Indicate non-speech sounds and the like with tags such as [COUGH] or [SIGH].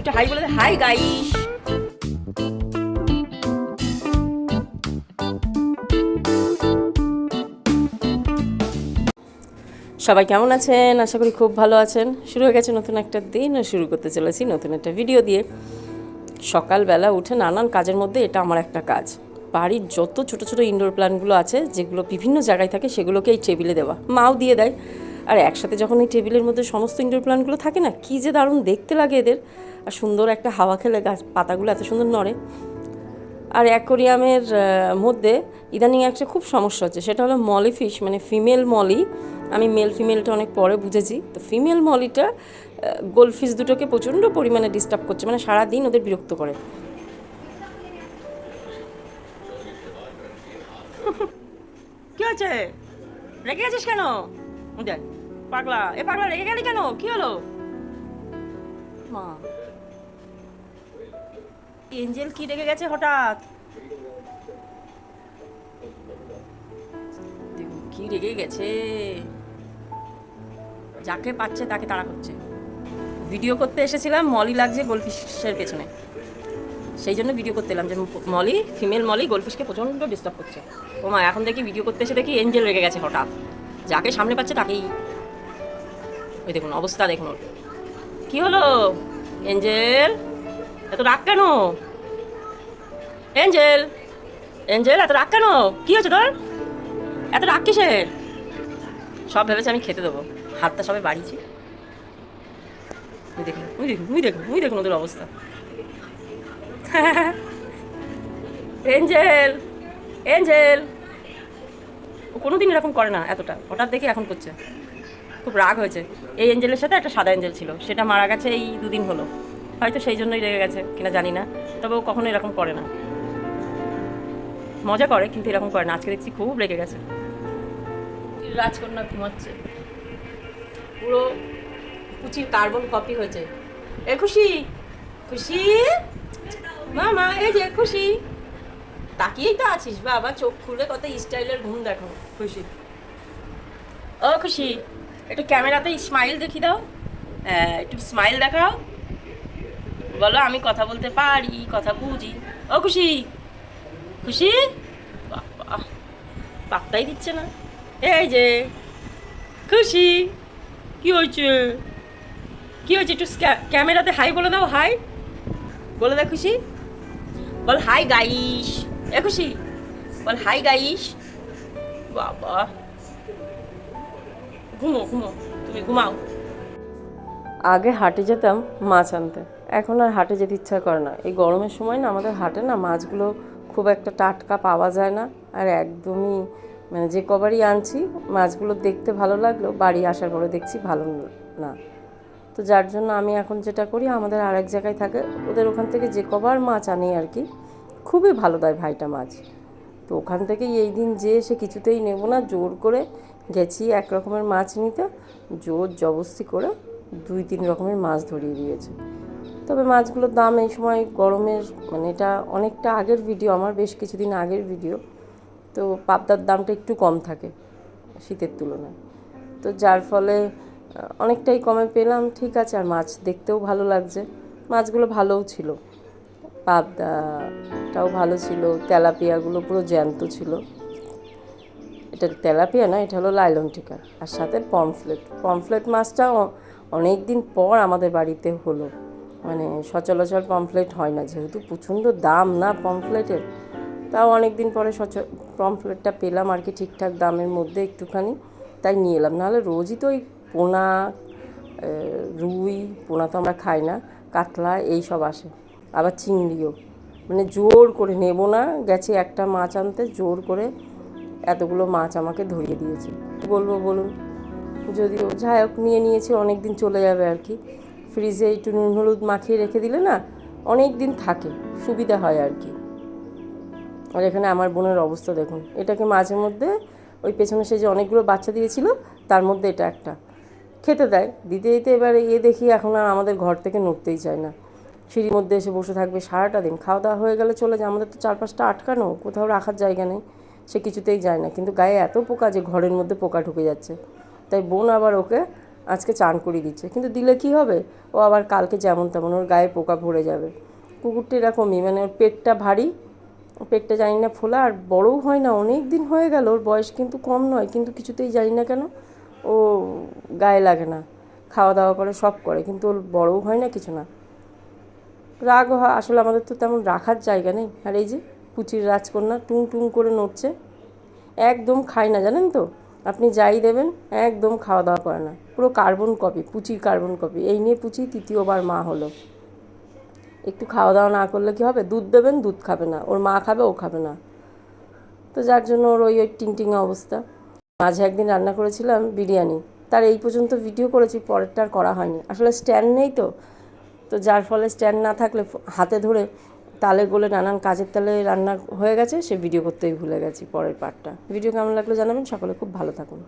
এটা হাই বলে hi guys সবাই কেমন আছেন? আশা করি খুব ভালো আছেন। শুরু হয়ে গেছে নতুন একটা দিন শুরু করতে চলেছি নতুন একটা ভিডিও দিয়ে। সকালবেলা উঠে নানান কাজের মধ্যে এটা আমার একটা কাজ। বাড়ির যত ছোট ছোট ইনডোর প্ল্যান্টগুলো আছে, যেগুলো বিভিন্ন জায়গায় থাকে, সেগুলোকে এই টেবিলে দেওয়া। মাও দিয়ে দেয়। আর একসাথে যখন এই টেবিলের মধ্যে সমস্ত ইনডোর প্ল্যান্টগুলো থাকে না, কী যে দারুণ দেখতে লাগে এদের। আর সুন্দর একটা হাওয়া খেলে গাছ, পাতাগুলো এত সুন্দর নড়ে। আর অ্যাকোরিয়ামের মধ্যে ইদানিং একটা খুব সমস্যা হচ্ছে, সেটা হলো মলি ফিশ মানে ফিমেল মলি আমি মেল ফিমেলটা অনেক পরে বুঝেছি। তো ফিমেল মলিটা গোলফিশ দুটোকে প্রচণ্ড পরিমাণে ডিস্টার্ব করছে মানে সারাদিন ওদের বিরক্ত করে। কি হচ্ছে? রেগে গেছিস কেন? দেখ। পাগলা। এ পাগলা রেগে গেলি কেন? কি হলো? মা। এঞ্জেল কি রেগে গেছে হঠাৎ? কি রেগে গেছে। যাকে পাচ্ছে তাকে তাড়া করছে। ভিডিও করতে এসেছিলাম মলি লাগছে গোলফিশের পেছনে। সেই জন্য ভিডিও করতে এলাম যে মলি, ফিমেল মলি গোলফিশকে প্রচণ্ড ডিস্টার্ব করছে। ও মা, এখন দেখি ভিডিও করতে এসে দেখি এঞ্জেল রেগে গেছে হঠাৎ। যাকে সামনে পাচ্ছে তাকেই ওই দেখুন, অবস্থা দেখুন। কি হলো? এঞ্জেল, এত রাগ কেন? এঞ্জেল এঞ্জেল, এত রাগ কেন? কি হয়েছে তোর? এত রাগ কিসের? সব ভেবেছে আমি খেতে দেবো। হাতটা সবে বাড়িয়েছি। দেখুন দেখুন, ওই দেখুন ওই দেখুন ওদের অবস্থা। [LAUGHS] Angel Angel. ও কোনোদিন এরকম করে না এতটা। হঠাৎ দেখে এখন করছে। খুব রাগ হয়েছে। এই এঞ্জেলের সাথে একটা সাদা এঞ্জেল ছিল। সেটা মারা গেছে এই দুদিন হলো। হয়তো সেই জন্যই রেগে গেছে কিনা জানি না। তবে ও কখনো এরকম করে না। মজা করে কিন্তু এরকম করে না। আজকে দেখছি খুব রেগে গেছে। রাজকন্যা ঘুমাচ্ছে। পুরো কুচির কার্বন কপি হয়েছে। এ খুশি? খুশি? মামা এই যে খুশি। তাকিয়েই তো আছিস বাবা। চোখ খুলে কত স্টাইলের ঘুম দেখো। খুশি। ও খুশি। একটু ক্যামেরাতে স্মাইল দেখি দাও। হ্যাঁ একটু স্মাইল দেখাও। বলো, আমি কথা বলতে পারি, কথা বুঝি। ও খুশি? খুশি? পাত্তাই দিচ্ছে না। এই যে, খুশি? কি হয়েছে? কি হয়েছে? একটু ক্যামেরাতে হাই বলে দাও হাই বলে দাও খুশি। বল হাই গাইস এ খুশি? বল হাই গাইস বাবা ঘুমো ঘুমো, তুমি ঘুমাও। আগে হাটে যেতাম মাছ আনতে। এখন আর হাটে যেতে ইচ্ছা করে না। এই গরমের সময় না আমাদের হাটে না মাছগুলো খুব একটা টাটকা পাওয়া যায় না। আর একদমই মানে যে কবারই আনছি, মাছগুলো দেখতে ভালো লাগল, বাড়ি আসার পরে দেখছি ভালো না। তো যার জন্য আমি এখন যেটা করি, আমাদের আরেক জায়গায় থাকে, ওদের ওখান থেকে যে কবার মাছ আনি আর কি, খুবই ভালো দেয় ভাইটা মাছ। তো ওখান থেকেই এই দিন যে সে কিছুতেই নেব না, জোর করে গেছি এক রকমের মাছ নিতে। জোর জবস্তি করে দুই তিন রকমের মাছ ধরিয়ে দিয়েছে। তবে মাছগুলোর দাম এই সময় গরমের মানে এটা অনেকটা আগের ভিডিও আমার বেশ কিছুদিন আগের ভিডিও তো পাবদার দামটা একটু কম থাকে শীতের তুলনায়। তো যার ফলে অনেকটাই কমে পেলাম, ঠিক আছে, আর মাছ দেখতেও ভালো লাগছে। মাছগুলো ভালোও ছিল। পাবদাটাও ভালো ছিল, তেলাপিয়াগুলো পুরো জ্যান্ত ছিল। এটা তেলাপিয়া না, এটা হলো লাইলন টিকা। আর সাথে পমফ্লেট। পমফ্লেট মাছটা অনেক দিন পর আমাদের বাড়িতে হলো। মানে সচরাচর পমফ্লেট হয় না, যেহেতু প্রচণ্ড দাম না পমফ্লেটের। তাও অনেক দিন পরে সচ, পমফ্লেটটা পেলাম আর কি ঠিকঠাক দামের মধ্যে একটুখানি, তাই নিয়ে এলাম। নাহলে রোজই তো ওই পোনা রুই, পোনা তো আমরা খাই না, কাতলা এই সব আসে। আবার চিংড়িও। মানে জোর করে নেব না, গেছে একটা মাছ আনতে, জোর করে এতগুলো মাছ আমাকে ধরিয়ে দিয়েছে বলব বলুন? যদিও যাই হোক, নিয়ে নিয়েছি অনেক দিন চলে যাবে আর কি। ফ্রিজে একটু নুন হলুদ মাখিয়ে রেখে দিলে না অনেক দিন থাকে, সুবিধা হয় আর কি। আর এখানে আমার বোনের অবস্থা দেখুন। এটাকে মাঝে মধ্যে ওই পেছনে সে যে অনেকগুলো বাচ্চা দিয়েছিল, তার মধ্যে এটা একটা। খেতে দেয়। দিতে দিতে এবারে ইয়ে দেখি এখন আর আমাদের ঘর থেকে নড়তেই চায় না। সিঁড়ির মধ্যে এসে বসে থাকবে সারাটা দিন। খাওয়া দাওয়া হয়ে গেলে চলে যায়। আমাদের তো চারপাশটা আটকানো, কোথাও রাখার জায়গা নেই। সে কিছুতেই যায় না। কিন্তু গায়ে এত পোকা যে ঘরের মধ্যে পোকা ঢুকে যাচ্ছে। তাই বোন আবার ওকে আজকে চান করিয়ে দিচ্ছে। কিন্তু দিলে কি হবে? ও আবার কালকে যেমন তেমন ওর গায়ে পোকা ভরে যাবে। কুকুরটা এরকমই মানে ওর পেটটা ভারী। পেটটা জানি না ফোলা, আর বড়ও হয় না, অনেক দিন হয়ে গেল। ওর বয়স কিন্তু কম নয়, কিন্তু কিছুতেই জানি না কেন ও গায়ে লাগে না। খাওয়া দাওয়া করে, সব করে, কিন্তু ওর বড়ও হয় না কিছু না। রাগ হয়, আসলে আমাদের তো তেমন রাখার জায়গা নেই। আর এই যে পুচির রাজকন্যা টুং টুং করে নড়ছে। একদম খায় না, জানেন তো? আপনি যাই দেবেন, একদম খাওয়া দাওয়া করে না। পুরো কার্বন কপি, পুচির কার্বন কপি। এই নিয়ে পুচি তৃতীয়বার মা হলো। একটু খাওয়া দাওয়া না করলে কি হবে? দুধ দেবেন, দুধ খাবে না। ওর মা খাবে, ও খাবে না। তো যার জন্য ওর ওই ওই টিং টিং অবস্থা। মাঝে একদিন রান্না করেছিলাম বিরিয়ানি। তার এই পর্যন্ত ভিডিও করেছি, পরেরটা আর করা হয়নি। আসলে স্ট্যান্ড নেই তো। তো যার ফলে স্ট্যান্ড না থাকলে হাতে ধরে তালে গোলে নানান কাজের তালে রান্না হয়ে গেছে, সে ভিডিও করতেই ভুলে গেছি পরের পার্টটা ভিডিও কেমন লাগল জানাবেন, সকলে খুব ভালো থাকুন।